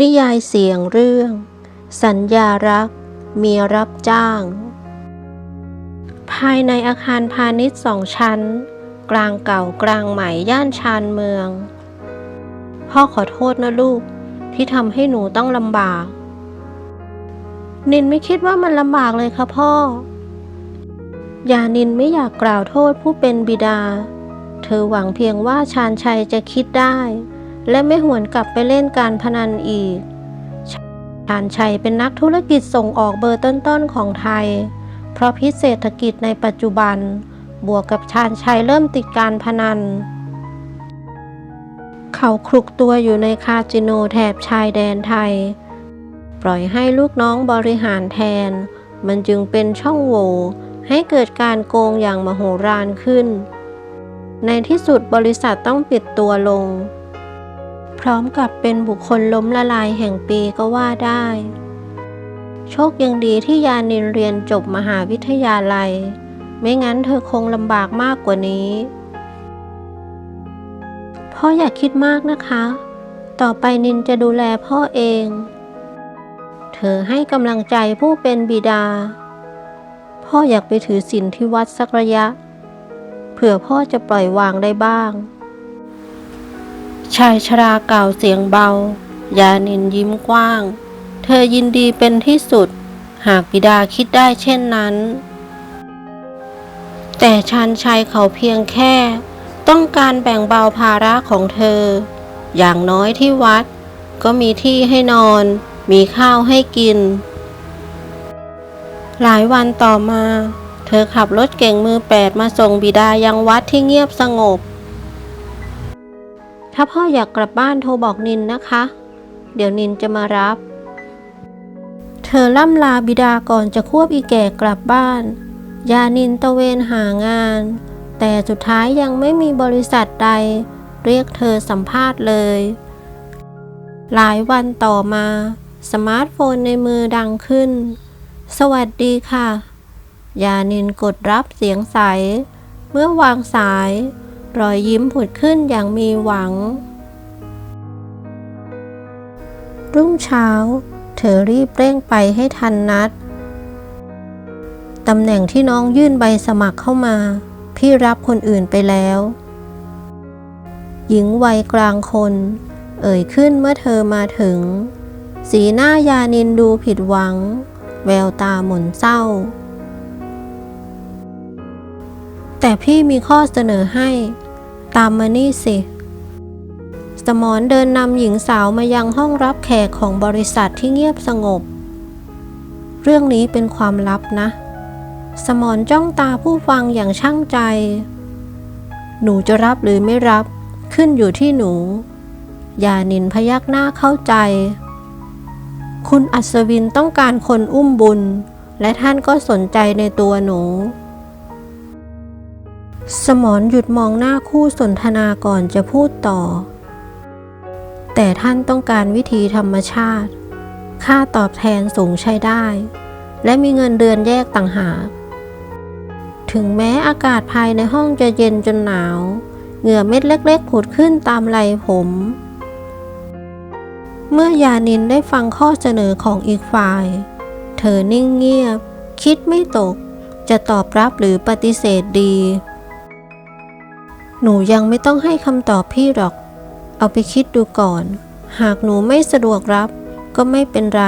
นิยายเสียงเรื่อง สัญญารัก เมียรับจ้าง ภายในอาคารพาณิชย์สองชั้น กลางเก่ากลางใหม่ย่านชานเมือง พ่อขอโทษนะลูกที่ทำให้หนูต้องลำบาก นินไม่คิดว่ามันลำบากเลยค่ะพ่อ ยานินไม่อยากกล่าวโทษผู้เป็นบิดา เธอหวังเพียงว่าชาญชัยจะคิดได้ และไม่หวนกลับไปเล่นการพนันอีก ชาญชัยเป็นนักธุรกิจส่งออกเบอร์ต้นๆของไทย เพราะพิษเศรษฐกิจในปัจจุบัน บวกกับชาญชัยเริ่มติดการพนัน เขาคลุกตัวอยู่ในคาสิโนแถบชายแดนไทย ปล่อยให้ลูกน้องบริหารแทน มันจึงเป็นช่องโหว่ให้เกิดการโกงอย่างมโหฬารขึ้น ในที่สุดบริษัทต้องปิดตัวลง พร้อมกับเป็นบุคคลล้มละลายแห่งปีก็ว่าได้ โชคยังดีที่ยานินเรียนจบมหาวิทยาลัย ไม่งั้นเธอคงลำบากมากกว่านี้พ่ออย่าคิดมากนะคะ ต่อไปนินจะดูแลพ่อเอง เธอให้กำลังใจผู้เป็นบิดา พ่ออยากไปถือศีลที่วัดสักระยะ เผื่อพ่อจะปล่อยวางได้บ้าง ชายชราเก่าวเสียงเบา ยานินยิ้มกว้าง เธอยินดีเป็นที่สุด หากบิดาคิดได้เช่นนั้น แต่ชันชัยเขาเพียงแค่ ต้องการแบ่งเบาภาระของเธอ อย่างน้อยที่วัด ก็มีที่ให้นอน มีข้าวให้กิน หลายวันต่อมา เธอขับรถเก่งมือแปดมาส่งบิดายังวัดที่เงียบสงบ ถ้าพ่ออยากกลับบ้านโทรบอกนินนะคะ เดี๋ยวนินจะมารับ เธอล่ำลาบิดาก่อนจะควบอีแก่กลับบ้าน ยานินตะเวนหางาน แต่สุดท้ายยังไม่มีบริษัทใด เรียกเธอสัมภาษณ์เลย หลายวันต่อมา สมาร์ทโฟนในมือดังขึ้น สวัสดีค่ะ ยานินกดรับเสียงใส เมื่อวางสาย รอยยิ้มผุดขึ้นอย่างมีหวัง รุ่งเช้า เธอรีบเร่งไปให้ทันนัด ตำแหน่งที่น้องยื่นใบสมัครเข้ามา พี่รับคนอื่นไปแล้ว หญิงวัยกลางคน เอ่ยขึ้นเมื่อเธอมาถึง สีหน้ายานินดูผิดหวัง แววตาหม่นเศร้าแต่พี่มีข้อเสนอให้ ตามมานี่สิ สมอนเดินนำหญิงสาวมายังห้องรับแขกของบริษัทที่เงียบสงบ เรื่องนี้เป็นความลับนะ สมอนจ้องตาผู้ฟังอย่างช่างใจ หนูจะรับหรือไม่รับขึ้นอยู่ที่หนู ยานินพยักหน้าเข้าใจ คุณอัศวินต้องการคนอุ้มบุญ และท่านก็สนใจในตัวหนู สมอนหยุดมองหน้าคู่สนทนาก่อนจะพูดต่อ แต่ท่านต้องการวิธีธรรมชาติ ค่าตอบแทนสูงใช้ได้ และมีเงินเดือนแยกต่างหาก ถึงแม้อากาศภายในห้องจะเย็นจนหนาว เหงื่อเม็ดเล็กๆผุดขึ้นตามไหลผม เมื่อยานินได้ฟังข้อเสนอของอีกฝ่าย เธอนิ่งเงียบ คิดไม่ตก จะตอบรับหรือปฏิเสธดี หนูยังไม่ต้องให้คำตอบพี่หรอก เอาไปคิดดูก่อน หากหนูไม่สะดวกรับก็ไม่เป็นไร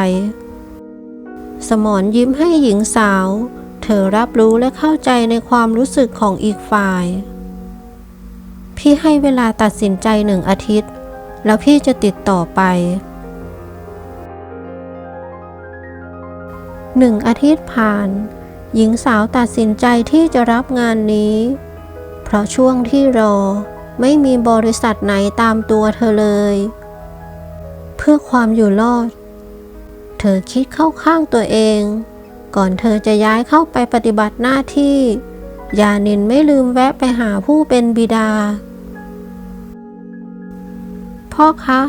สมอนยิ้มให้หญิงสาว เธอรับรู้และเข้าใจในความรู้สึกของอีกฝ่าย พี่ให้เวลาตัดสินใจหนึ่งอาทิตย์ แล้วพี่จะติดต่อไปหนึ่งอาทิตย์ผ่าน หญิงสาวตัดสินใจที่จะรับงานนี้ เพราะช่วงที่รอไม่มีบริษัทไหนตามตัวเธอเลย เพื่อความอยู่รอด เธอคิดเข้าข้างตัวเอง ก่อนเธอจะย้ายเข้าไปปฏิบัติหน้าที่ยานินไม่ลืมแวะไปหาผู้เป็นบิดา พ่อคะ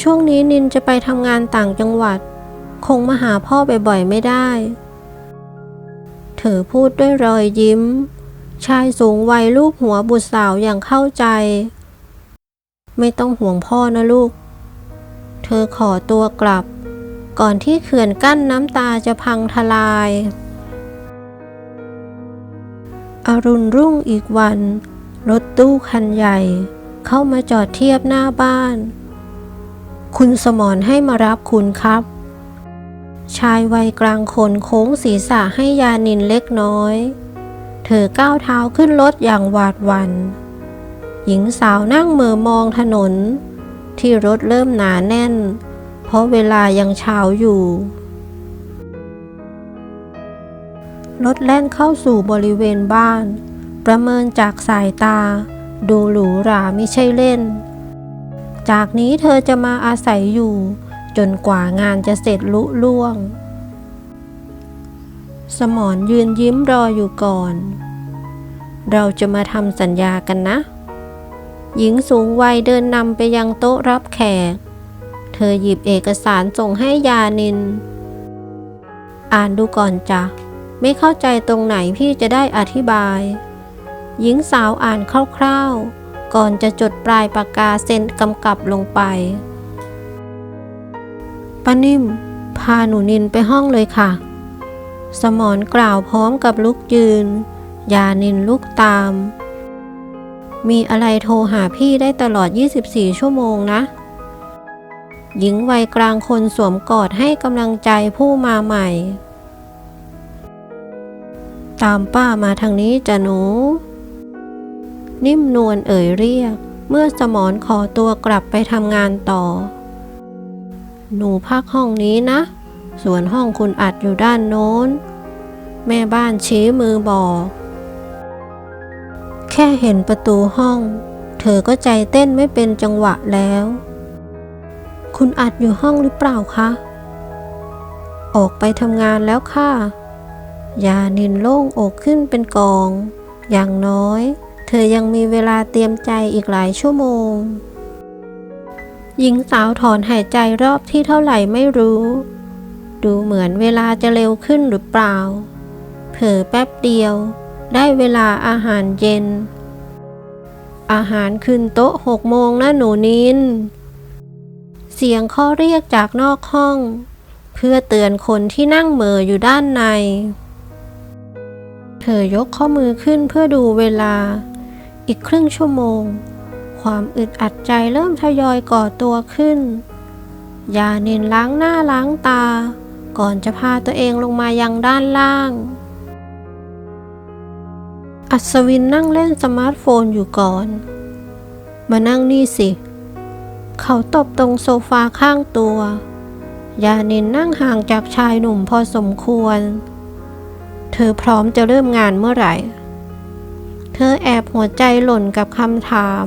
ช่วงนี้นินจะไปทำงานต่างจังหวัด คงมาหาพ่อบ่อยๆไม่ได้ เธอพูดด้วยรอยยิ้ม ชายสูงวัยลูบหัวบุตรสาวอย่างเข้าใจ ไม่ต้องห่วงพ่อนะลูก เธอขอตัวกลับ ก่อนที่เขื่อนกั้นน้ำตาจะพังทลาย อรุณรุ่งอีกวัน รถตู้คันใหญ่ เข้ามาจอดเทียบหน้าบ้าน คุณสมรให้มารับคุณครับ ชายวัยกลางคนโค้งศีรษะให้ยานินเล็กน้อย เธอก้าวเท้าขึ้นรถอย่างหวาดหวัน่นหญิงสาวนั่งเมือมองถนน ที่รถเริ่มหนาแน่น เพราะเวลายังเช้าอยู่ รถแล่นเข้าสู่บริเวณบ้าน ประเมินจากสายตา ดูหรูหราไม่ใช่เล่น จากนี้เธอจะมาอาศัยอยู่ จนกว่างานจะเสร็จลุล่วง สมอนยืนยิ้มรออยู่ก่อน เราจะมาทำสัญญากันนะ หญิงสูงวัยเดินนำไปยังโต๊ะรับแขก เธอหยิบเอกสารส่งให้ยานิน อ่านดูก่อนจ้ะ ไม่เข้าใจตรงไหนพี่จะได้อธิบาย หญิงสาวอ่านคร่าวๆ ก่อนจะจดปลายปากกาเซ็นกำกับลงไปป้านิ่ม พาหนูนินไปห้องเลยค่ะ สมอนกล่าวพร้อมกับลุกยืน ยานินลุกตาม มีอะไรโทรหาพี่ได้ตลอด 24 ชั่วโมงนะ หญิงวัยกลางคนสวมกอดให้กำลังใจผู้มาใหม่ ตามป้ามาทางนี้จะหนู นิ่มนวลเอ่ยเรียก เมื่อสมอนขอตัวกลับไปทำงานต่อ หนูพักห้องนี้นะ ส่วนห้องคุณอัดอยู่ด้านโน้น แม่บ้านชี้มือบอก แค่เห็นประตูห้อง เธอก็ใจเต้นไม่เป็นจังหวะแล้ว คุณอัดอยู่ห้องหรือเปล่าคะ ออกไปทำงานแล้วค่ะ ยานินโล่งอกขึ้นเป็นกอง อย่างน้อย เธอยังมีเวลาเตรียมใจอีกหลายชั่วโมงหญิงสาวถอนหายใจรอบที่เท่าไหร่ไม่รู้ ดูเหมือนเวลาจะเร็วขึ้นหรือเปล่า เผลอแป๊บเดียว ได้เวลาอาหารเย็น อาหารขึ้นโต๊ะหกโมงนะหนูนิน เสียงข้อเรียกจากนอกห้อง เพื่อเตือนคนที่นั่งเมออยู่ด้านใน เธอยกข้อมือขึ้นเพื่อดูเวลา อีกครึ่งชั่วโมง ความอึดอัดใจเริ่มทยอยก่อตัวขึ้นยาเนินล้างหน้าล้างตา ก่อนจะพาตัวเองลงมายังด้านล่าง อัศวินนั่งเล่นสมาร์ทโฟนอยู่ก่อน มานั่งนี่สิ เขาตบตรงโซฟาข้างตัวยานินนั่งห่างจากชายหนุ่มพอสมควร เธอพร้อมจะเริ่มงานเมื่อไหร่ เธอแอบหัวใจหล่นกับคำถาม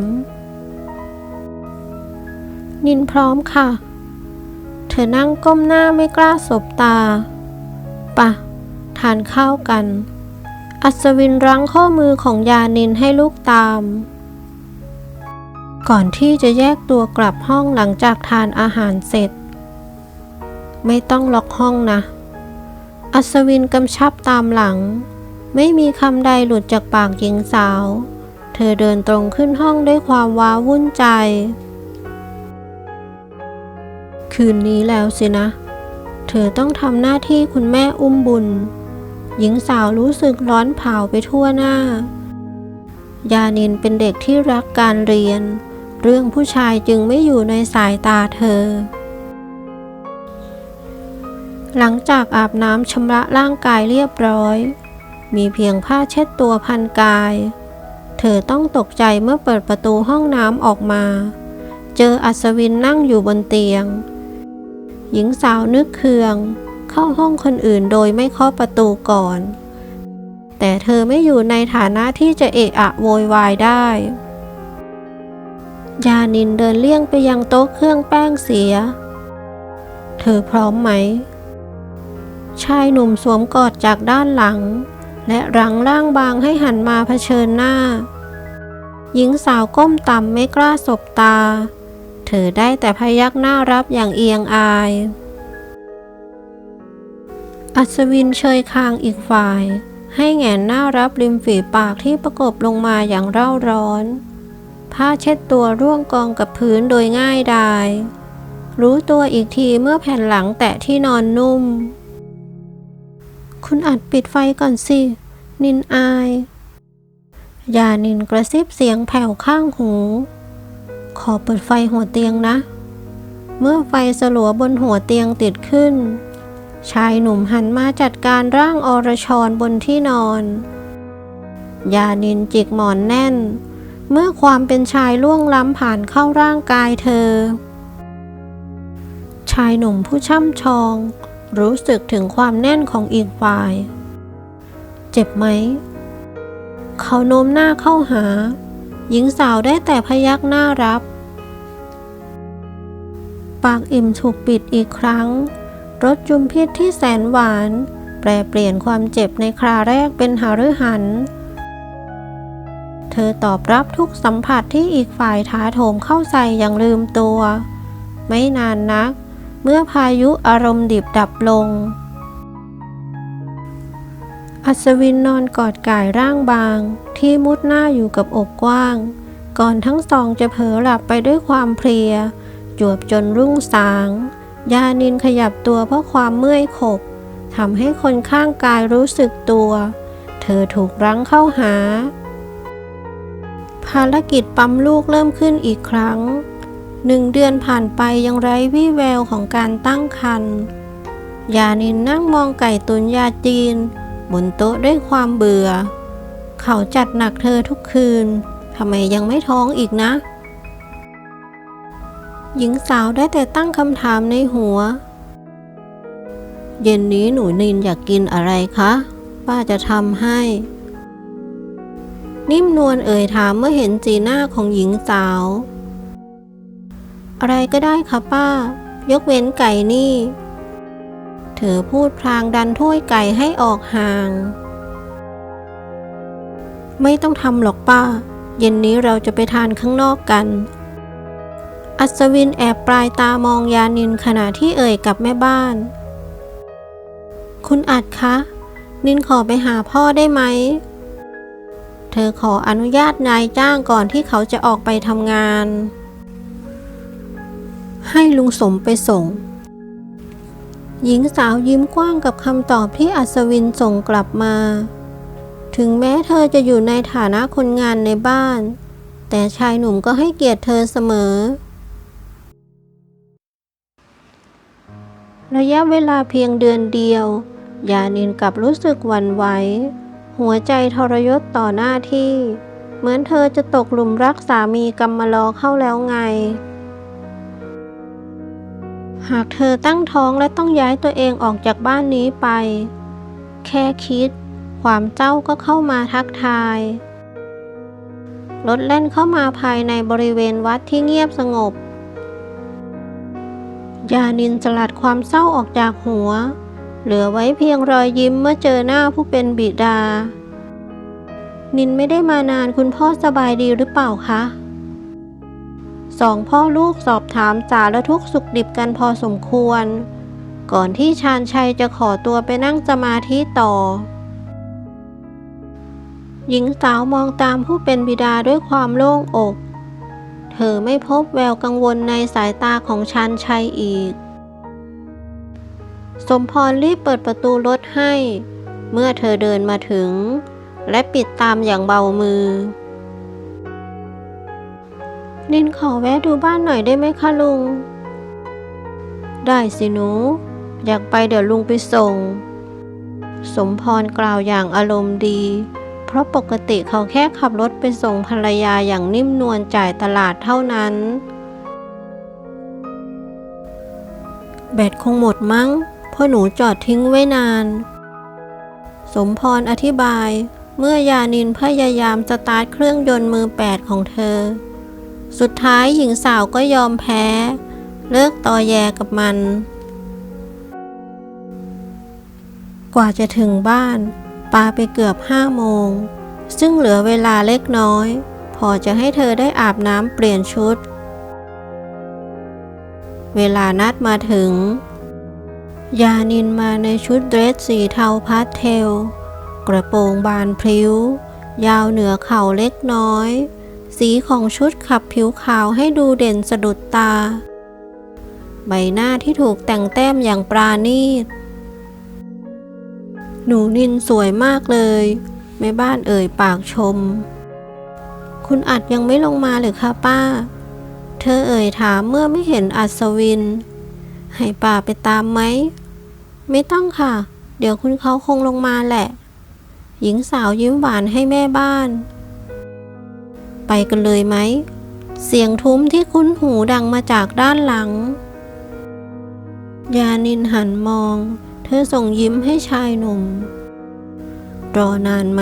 นินพร้อมค่ะ ธอนั่งก้มหน้าไม่กล้าสบตา ปะ ทานข้าวกัน อัศวินรั้งข้อมือของยานินให้ลูกตาม ก่อนที่จะแยกตัวกลับห้องหลังจากทานอาหารเสร็จ ไม่ต้องล็อกห้องนะ อัศวินกำชับตามหลัง ไม่มีคำใดหลุดจากปากหญิงสาว เธอเดินตรงขึ้นห้องด้วยความว้าวุ่นใจ คืนนี้แล้วสินะ เธอต้องทำหน้าที่คุณแม่อุ้มบุญ หญิงสาวรู้สึกร้อนเผาไปทั่วหน้า ยานินเป็นเด็กที่รักการเรียน เรื่องผู้ชายจึงไม่อยู่ในสายตาเธอ หลังจากอาบน้ำชำระร่างกายเรียบร้อย มีเพียงผ้าเช็ดตัวพันกาย เธอต้องตกใจเมื่อเปิดประตูห้องน้ำออกมาเจออัศวินนั่งอยู่บนเตียง หญิงสาวนึกเคือง เข้าห้องคนอื่นโดยไม่เคาะประตูก่อน แต่เธอไม่อยู่ในฐานะที่จะเอะอะโวยวายได้ยานินเดินเลี่ยงไปยังโต๊ะเครื่องแป้งเสีย เธอพร้อมไหม ชายหนุ่มสวมกอดจากด้านหลัง และรังร่างบางให้หันมาเผชิญหน้า หญิงสาวก้มต่ำไม่กล้าสบตา เธอได้แต่พยักหน้ารับอย่างเอียงอาย อัศวินเชยคางอีกฝ่าย ให้แงนหน้ารับริมฝีปากที่ประกบลงมาอย่างเร่าร้อน ผ้าเช็ดตัวร่วงกองกับพื้นโดยง่ายดายรู้ตัวอีกทีเมื่อแผ่นหลังแตะที่นอนนุ่ม คุณอัดปิดไฟก่อนสิ นินอาย ยานินกระซิบเสียงแผ่วข้างหู ขอเปิดไฟหัวเตียงนะ เมื่อไฟสลัวบนหัวเตียงติดขึ้น ชายหนุ่มหันมาจัดการร่างอรชรบนที่นอน ยานินจิกหมอนแน่น เมื่อความเป็นชายล่วงล้ำผ่านเข้าร่างกายเธอ ชายหนุ่มผู้ช่ำชอง รู้สึกถึงความแน่นของอีกฝ่าย เจ็บไหม เขาโน้มหน้าเข้าหา หญิงสาวได้แต่พยักหน้ารับ ปากอิ่มถูกปิดอีกครั้ง รสจุมพิษที่แสนหวาน แปรเปลี่ยนความเจ็บในคราแรกเป็นหฤหัน เธอตอบรับทุกสัมผัสที่อีกฝ่ายท้าโถมเข้าใส่อย่างลืมตัว ไม่นานนัก เมื่อพายุอารมณ์ดิบดับลงอัศวินนอนกอดก่ายร่างบาง ที่มุดหน้าอยู่กับอกกว้าง ก่อนทั้งสองจะเผลอหลับไปด้วยความเพลีย จวบจนรุ่งสาง ยานินขยับตัวเพราะความเมื่อยขบทำให้คนข้างกายรู้สึกตัว เธอถูกรั้งเข้าหา ภารกิจปั๊มลูกเริ่มขึ้นอีกครั้ง หนึ่งเดือนผ่านไปยังไร้วี่แววของการตั้งครรภ์ยานินนั่งมองไก่ตุนยาจีน บนโต๊ะด้วยความเบื่อ เขาจัดหนักเธอทุกคืน ทำไมยังไม่ท้องอีกนะ หญิงสาวได้แต่ตั้งคำถามในหัว เย็นนี้หนูนินอยากกินอะไรคะ ป้าจะทำให้ นิ่มนวลเอ่ยถามเมื่อเห็นสีหน้าของหญิงสาว อะไรก็ได้ค่ะป้า ยกเว้นไก่นี่ เธอพูดพลางดันถ้วยไก่ให้ออกห่าง ไม่ต้องทำหรอกป้า เย็นนี้เราจะไปทานข้างนอกกัน อัศวินแอบปลายตามองยานินขณะที่เอ่ยกับแม่บ้าน คุณอัดคะ นินขอไปหาพ่อได้ไหม เธอขออนุญาตนายจ้างก่อนที่เขาจะออกไปทำงาน ให้ลุงสมไปส่งหญิงสาวยิ้มกว้างกับคำตอบที่อัศวินส่งกลับมา ถึงแม้เธอจะอยู่ในฐานะคนงานในบ้าน แต่ชายหนุ่มก็ให้เกียรติเธอเสมอ ระยะเวลาเพียงเดือนเดียว ยานินกลับรู้สึกหวั่นไหว หัวใจทรยศต่อหน้าที่ เหมือนเธอจะตกหลุมรักสามีกำมารอเข้าแล้วไง หากเธอตั้งท้องและต้องย้ายตัวเองออกจากบ้านนี้ไป แค่คิด ความเจ้าก็เข้ามาทักทายรถแล่นเข้ามาภายในบริเวณวัดที่เงียบสงบ ยานินสลัดความเศร้าออกจากหัว เหลือไว้เพียงรอยยิ้มเมื่อเจอหน้าผู้เป็นบิดา นินไม่ได้มานานคุณพ่อสบายดีหรือเปล่าคะสองพ่อลูกสอบถามสารทุกสุขดิบกันพอสมควร ก่อนที่ชาญชัยจะขอตัวไปนั่งสมาธิต่อ หญิงสาวมองตามผู้เป็นบิดาด้วยความโล่งอก เธอไม่พบแววกังวลในสายตาของชาญชัยอีก สมพรรีบเปิดประตูรถให้ เมื่อเธอเดินมาถึง และปิดตามอย่างเบามือ นินขอแวะดูบ้านหน่อยได้ไหมคะลุง ได้สิหนู อยากไปเดี๋ยวลุงไปส่ง สมพรกล่าวอย่างอารมณ์ดี เพราะปกติเขาแค่ขับรถไปส่งภรรยาอย่างนิ่มนวลจ่ายตลาดเท่านั้น แบตคงหมดมั้งเพราะหนูจอดทิ้งไว้นาน สมพรอธิบาย เมื่อยานินพยายามสตาร์ทเครื่องยนต์มือแปดของเธอ สุดท้ายหญิงสาวก็ยอมแพ้ เลิกตอแยกับมัน กว่าจะถึงบ้าน ปาไปเกือบห้าโมง ซึ่งเหลือเวลาเล็กน้อย พอจะให้เธอได้อาบน้ำเปลี่ยนชุด เวลานัดมาถึง ยานินมาในชุดเดรสสีเทาพาสเทล กระโปรงบานพริ้ว ยาวเหนือเข่าเล็กน้อย สีของชุดขับผิวขาวให้ดูเด่นสะดุดตา ใบหน้าที่ถูกแต่งแต้มอย่างปราณีต หนูนินสวยมากเลยแม่บ้านเอ่ยปากชม คุณอัดยังไม่ลงมาเลยคะป้า เธอเอ่ยถามเมื่อไม่เห็นอัศวิน ให้ป้าไปตามไหม ไม่ต้องค่ะ เดี๋ยวคุณเขาคงลงมาแหละ หญิงสาวยิ้มหวานให้แม่บ้าน ไปกันเลยไหม เสียงทุ้มที่คุ้นหูดังมาจากด้านหลัง ยานินหันมอง เธอส่งยิ้มให้ชายหนุ่ม รอนานไหม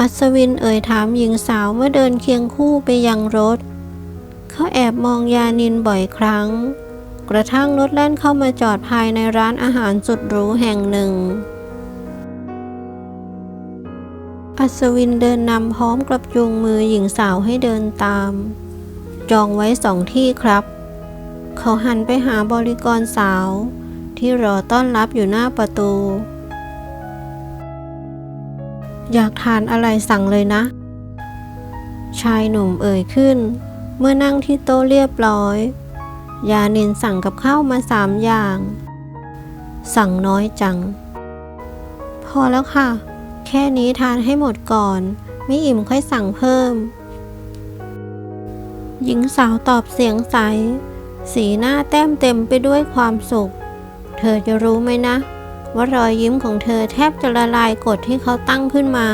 อัศวินเอ่ยถามหญิงสาวเมื่อเดินเคียงคู่ไปยังรถ เขาแอบมองยานินบ่อยครั้ง กระทั่งรถแล่นเข้ามาจอดภายในร้านอาหารสุดหรูแห่งหนึ่ง อัศวินเดินนำพร้อมกับจูงมือหญิงสาวให้เดินตาม จองไว้สองที่ครับ เขาหันไปหาบริกรสาว ที่รอต้อนรับอยู่หน้าประตู อยากทานอะไรสั่งเลยนะ ชายหนุ่มเอ่ยขึ้น เมื่อนั่งที่โต๊ะเรียบร้อย ยานินสั่งกับข้าวมาสามอย่าง สั่งน้อยจัง พอแล้วค่ะ แค่นี้ทานให้หมดก่อน ไม่อิ่มค่อยสั่งเพิ่ม หญิงสาวตอบเสียงใสสีหน้าแต้มเต็มไปด้วยความสุข เธอจะรู้ไหมนะ ว่ารอยยิ้มของเธอแทบจะละลายกฎที่เขาตั้งขึ้นมา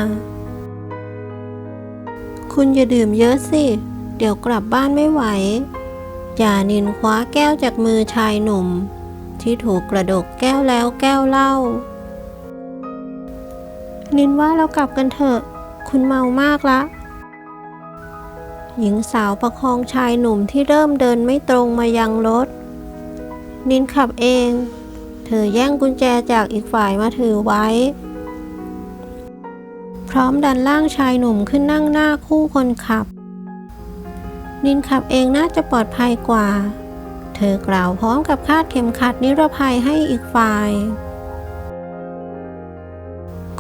คุณอย่าดื่มเยอะสิ เดี๋ยวกลับบ้านไม่ไหวอย่านินคว้าแก้วจากมือชายหนุ่ม ที่ถูกกระดกแก้วแล้วแก้วเล่านินว่าเรากลับกันเถอะ คุณเมามากละ หญิงสาวประคองชายหนุ่มที่เริ่มเดินไม่ตรงมายังรถ นินขับเอง เธอแย่งกุญแจจากอีกฝ่ายมาถือไว้ พร้อมดันล่างชายหนุ่มขึ้นนั่งหน้าคู่คนขับนินขับเองน่าจะปลอดภัยกว่า เธอกล่าวพร้อมกับคาดเข็มขัดนิรภัยให้อีกฝ่าย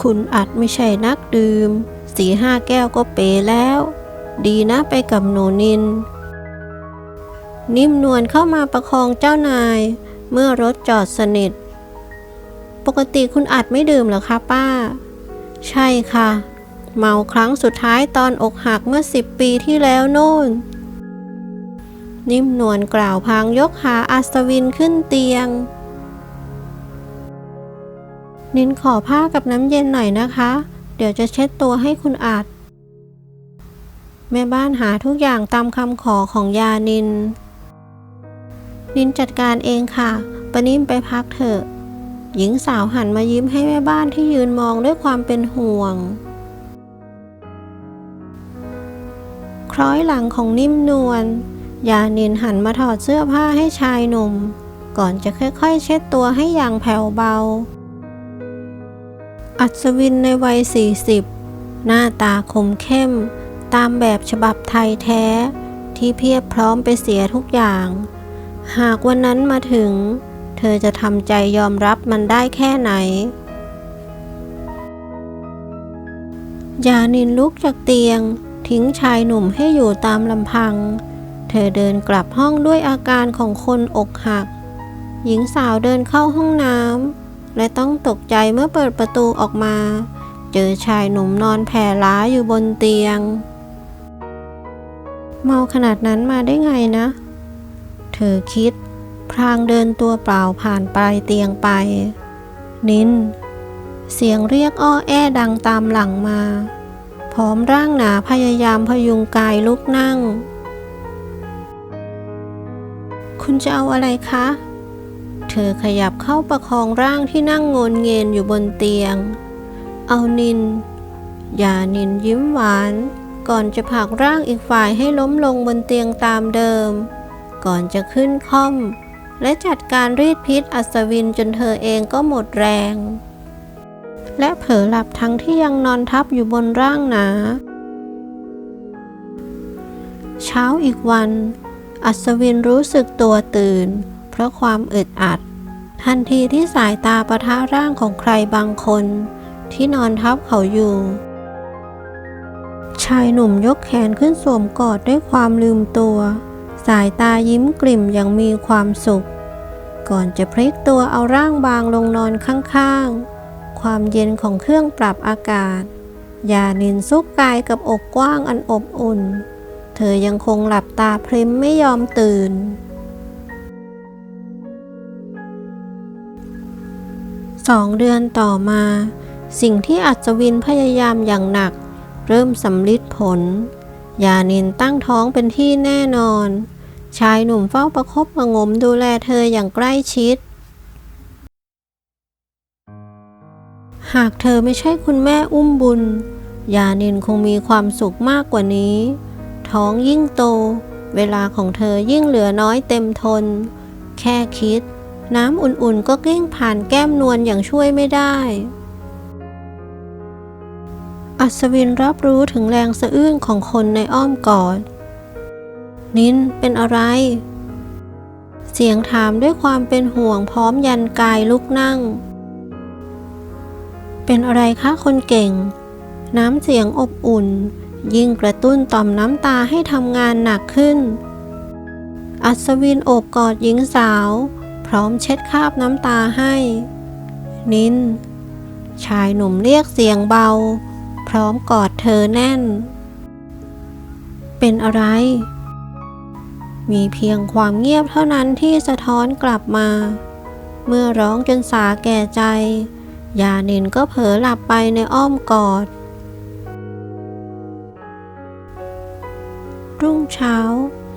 คุณอัดไม่ใช่นักดื่ม สีห้าแก้วก็เปแล้ว ดีนะไปกับหนูนิน นิ่มนวลเข้ามาประคองเจ้านาย เมื่อรถจอดสนิท ปกติคุณอัดไม่ดื่มหรอคะป้า ใช่ค่ะ เมาครั้งสุดท้ายตอนอกหักเมื่อสิบปีที่แล้วโน่น นิ่มนวลกล่าวพางยกหาอัศวินขึ้นเตียง นินขอผ้ากับน้ำเย็นหน่อยนะคะ เดี๋ยวจะเช็ดตัวให้คุณอาจแม่บ้านหาทุกอย่างตามคำขอของยานิน นินจัดการเองค่ะปนิ่มไปพักเถอะ หญิงสาวหันมายิ้มให้แม่บ้านที่ยืนมองด้วยความเป็นห่วง คล้อยหลังของนิ่มนวลยานินหันมาถอดเสื้อผ้าให้ชายหนุ่ม ก่อนจะค่อยๆ เช็ดตัวให้อย่างแผ่วเบา อัศวินในวัย 40 หน้าตาคมเข้ม ตามแบบฉบับไทยแท้ ที่เพียบพร้อมไปเสียทุกอย่าง หากวันนั้นมาถึง เธอจะทำใจยอมรับมันได้แค่ไหน ยานินลุกจากเตียง ทิ้งชายหนุ่มให้อยู่ตามลำพัง เธอเดินกลับห้องด้วยอาการของคนอกหัก หญิงสาวเดินเข้าห้องน้ำและต้องตกใจเมื่อเปิดประตูออกมา เจอชายหนุ่มนอนแผ่ล้าอยู่บนเตียง เมาขนาดนั้นมาได้ไงนะ เธอคิด พรางเดินตัวเปล่าผ่านปลายเตียงไป นิน เสียงเรียกอ้อแอดังตามหลังมาพร้อมร่างหนาพยายามพยุงกายลุกนั่ง คุณจะเอาอะไรคะ เธอขยับเข้าประคองร่างที่นั่งงนเงียนอยู่บนเตียง เอานิน อย่านินยิ้มหวานก่อนจะผลักร่างอีกฝ่ายให้ล้มลงบนเตียงตามเดิม ก่อนจะขึ้นค่อม และจัดการรีดพิษอัศวินจนเธอเองก็หมดแรง และเผลอหลับทั้งที่ยังนอนทับอยู่บนร่างหนา เช้าอีกวัน อัศวินรู้สึกตัวตื่น เพราะความอึดอัด ทันทีที่สายตาประทะร่างของใครบางคน ที่นอนทับเขาอยู่ชายหนุ่มยกแขนขึ้นสวมกอดด้วยความลืมตัว สายตายิ้มกลิ่มอย่างมีความสุข ก่อนจะพลิกตัวเอาร่างบางลงนอนข้างๆ ความเย็นของเครื่องปรับอากาศ ยานินซุกกายกับอกกว้างอันอบอุ่น เธอยังคงหลับตาพริมไม่ยอมตื่น สองเดือนต่อมา สิ่งที่อัศวินพยายามอย่างหนัก เริ่มสำลิดผลยานินตั้งท้องเป็นที่แน่นอน ชายหนุ่มเฝ้าประคบประงมดูแลเธออย่างใกล้ชิด หากเธอไม่ใช่คุณแม่อุ้มบุญ ยานินคงมีความสุขมากกว่านี้ ท้องยิ่งโต เวลาของเธอยิ่งเหลือน้อยเต็มทน แค่คิด น้ำอุ่นๆก็กลิ้งผ่านแก้มนวลอย่างช่วยไม่ได้ อัศวินรับรู้ถึงแรงสะอื้นของคนในอ้อมกอด นินเป็นอะไร เสียงถามด้วยความเป็นห่วงพร้อมยันกายลุกนั่ง เป็นอะไรคะคนเก่ง น้ำเสียงอบอุ่น ยิ่งกระตุ้นต่อมน้ำตาให้ทำงานหนักขึ้น อัศวินโอบกอดหญิงสาว พร้อมเช็ดคราบน้ำตาให้ นิน ชายหนุ่มเรียกเสียงเบา พร้อมกอดเธอแน่น เป็นอะไร มีเพียงความเงียบเท่านั้นที่สะท้อนกลับมา เมื่อร้องจนสาแก่ใจ ยาเนินก็เผลอหลับไปในอ้อมกอด รุ่งเช้า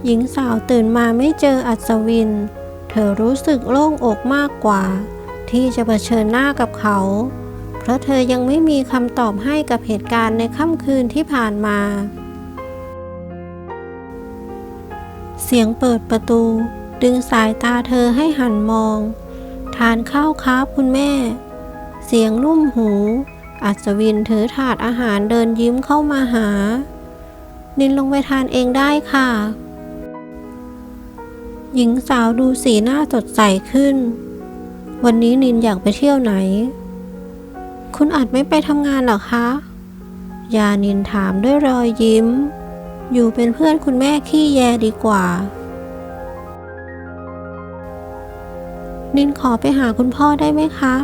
หญิงสาวตื่นมาไม่เจออัศวิน เธอรู้สึกโล่งอกมากกว่า ที่จะเผชิญหน้ากับเขา เพราะเธอยังไม่มีคำตอบให้กับเหตุการณ์ในค่ำคืนที่ผ่านมา เสียงเปิดประตู ดึงสายตาเธอให้หันมอง ทานข้าวครับคุณแม่ เสียงนุ่มหู อัศวินถือถาดอาหารเดินยิ้มเข้ามาหา นินลงไปทานเองได้ค่ะ หญิงสาวดูสีหน้าสดใสขึ้น วันนี้นินอยากไปเที่ยวไหน คุณอาจไม่ไปทำงานหรอคะยานินถามด้วยรอยยิ้ม อยู่เป็นเพื่อนคุณแม่ขี้แยดีกว่า นินขอไปหาคุณพ่อได้ไหมคะ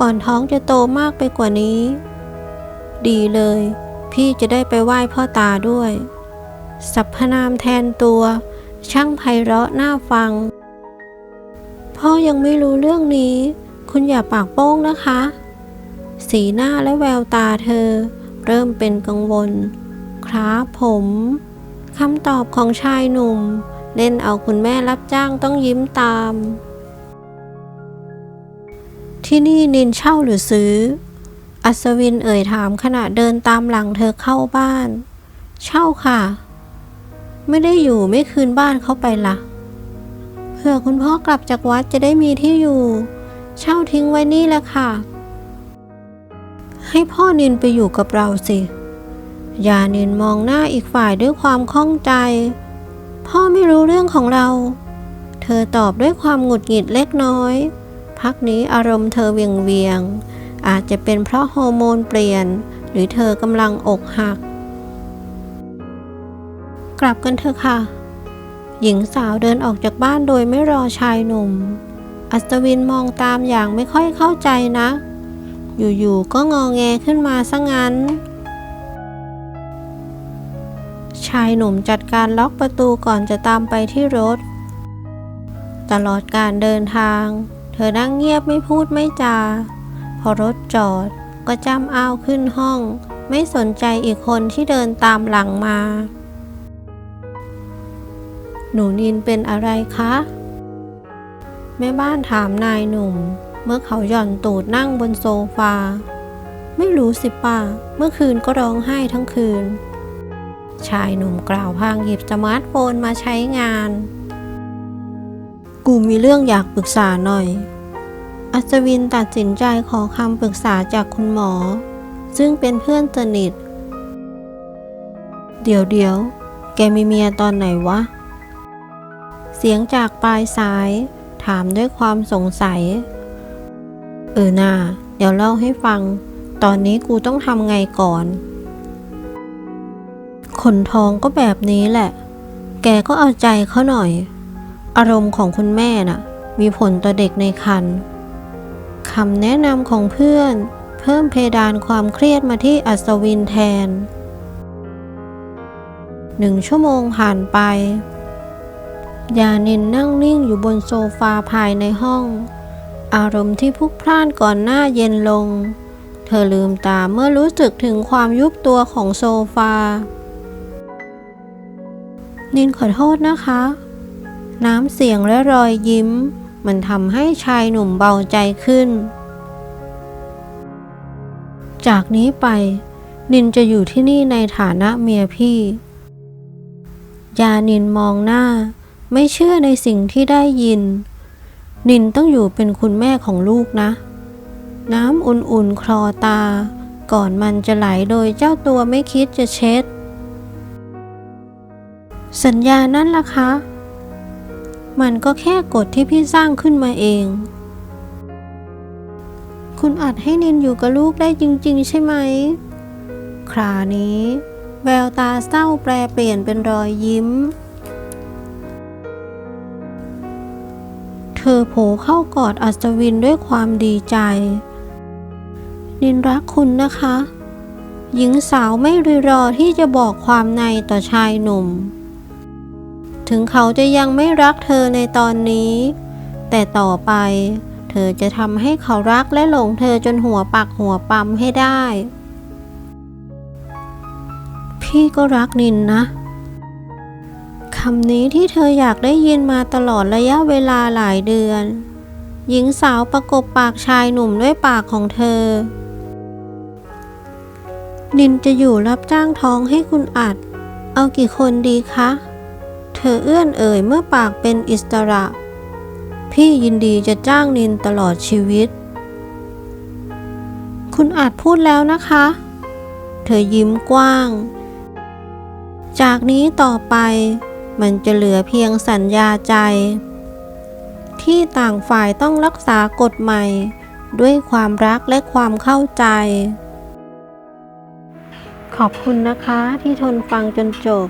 ก่อนท้องจะโตมากไปกว่านี้ ดีเลย พี่จะได้ไปไหว้พ่อตาด้วยสรรพนามแทนตัว ช่างไพเราะน่าฟัง พ่อยังไม่รู้เรื่องนี้ คุณอย่าปากโป้งนะคะ สีหน้าและแววตาเธอ เริ่มเป็นกังวล ครับผมคำตอบของชายหนุ่ม เล่นเอาคุณแม่รับจ้างต้องยิ้มตาม ที่นี่นินเช่าหรือซื้อ อัศวินเอ่ยถามขณะเดินตามหลังเธอเข้าบ้าน เช่าค่ะ ไม่ได้อยู่ไม่คืนบ้านเข้าไปละ่ะเพื่อคุณพ่อกลับจากวัดจะได้มีที่อยู่ เช่าทิ้งไว้นี่แหละค่ะ ให้พ่อนินไปอยู่กับเราสิ ยานินมองหน้าอีกฝ่ายด้วยความข้องใจ พ่อไม่รู้เรื่องของเรา เธอตอบด้วยความหงุดหงิดเล็กน้อย พักนี้อารมณ์เธอเวียงเวียง อาจจะเป็นเพราะฮอร์โมนเปลี่ยน หรือเธอกำลังอกหัก กลับกันเถอะค่ะ หญิงสาวเดินออกจากบ้านโดยไม่รอชายหนุ่ม อัศวินมองตามอย่างไม่ค่อยเข้าใจนะ อยู่ๆก็งอแงขึ้นมาซะงั้นายหนุ่มจัดการล็อกประตูก่อนจะตามไปที่รถ ตลอดการเดินทาง เธอนั่งเงียบไม่พูดไม่จา พอรถจอดก็จ้ำอ้าวขึ้นห้อง ไม่สนใจอีกคนที่เดินตามหลังมา หนูนินเป็นอะไรคะ แม่บ้านถามนายหนุ่ม เมื่อเขาหย่อนตูดนั่งบนโซฟา ไม่รู้สิป้า เมื่อคืนก็ร้องไห้ทั้งคืน ชายหนุ่มกล่าวพางหยิบสมาร์ทโฟนมาใช้งาน กูมีเรื่องอยากปรึกษาหน่อย อัศวินตัดสินใจขอคำปรึกษาจากคุณหมอ ซึ่งเป็นเพื่อนสนิท เดี๋ยวเดี๋ยวแกมีเมียตอนไหนวะ เสียงจากปลายสาย ถามด้วยความสงสัย เออนาเดี๋ยวเล่าให้ฟัง ตอนนี้กูต้องทำไงก่อน ขนทองก็แบบนี้แหละ แกก็เอาใจเขาหน่อย อารมณ์ของคุณแม่น่ะ มีผลต่อเด็กในครรภ์คำแนะนำของเพื่อน เพิ่มเพดานความเครียดมาที่อัศวินแทนหนึ่งชั่วโมงผ่านไป ยานินนั่งนิ่งอยู่บนโซฟาภายในห้อง อารมณ์ที่พลุกพล่านก่อนหน้าเย็นลง เธอลืมตาเมื่อรู้สึกถึงความยุบตัวของโซฟา นินขอโทษนะคะ น้ำเสียงและรอยยิ้ม มันทำให้ชายหนุ่มเบาใจขึ้น จากนี้ไป นินจะอยู่ที่นี่ในฐานะเมียพี่ ยานินมองหน้า ไม่เชื่อในสิ่งที่ได้ยิน นินต้องอยู่เป็นคุณแม่ของลูกนะ น้ำอุ่นๆคลอตา ก่อนมันจะไหลโดยเจ้าตัวไม่คิดจะเช็ด สัญญานั่นล่ะคะ มันก็แค่กฎที่พี่สร้างขึ้นมาเอง คุณอัดให้นินอยู่กับลูกได้จริง ๆ ใช่ไหม ครานี้ แววตาเศร้าแปรเปลี่ยนเป็นรอยยิ้ม เธอโผเข้ากอดอัศวินด้วยความดีใจ นินรักคุณนะคะหญิงสาวไม่รีรอที่จะบอกความในต่อชายหนุ่ม ถึงเขาจะยังไม่รักเธอในตอนนี้ แต่ต่อไป เธอจะทำให้เขารักและหลงเธอจนหัวปักหัวปั๊มให้ได้ พี่ก็รักนินนะคำนี้ที่เธออยากได้ยินมาตลอดระยะเวลาหลายเดือน หญิงสาวประกบปากชายหนุ่มด้วยปากของเธอ นินจะอยู่รับจ้างท้องให้คุณอัด เอากี่คนดีคะ เธอเอื้อนเอ่ยเมื่อปากเป็นอิสระ พี่ยินดีจะจ้างนินตลอดชีวิต คุณอาจพูดแล้วนะคะ เธอยิ้มกว้าง จากนี้ต่อไปมันจะเหลือเพียงสัญญาใจ ที่ต่างฝ่ายต้องรักษากฎใหม่ ด้วยความรักและความเข้าใจ ขอบคุณนะคะที่ทนฟังจนจบ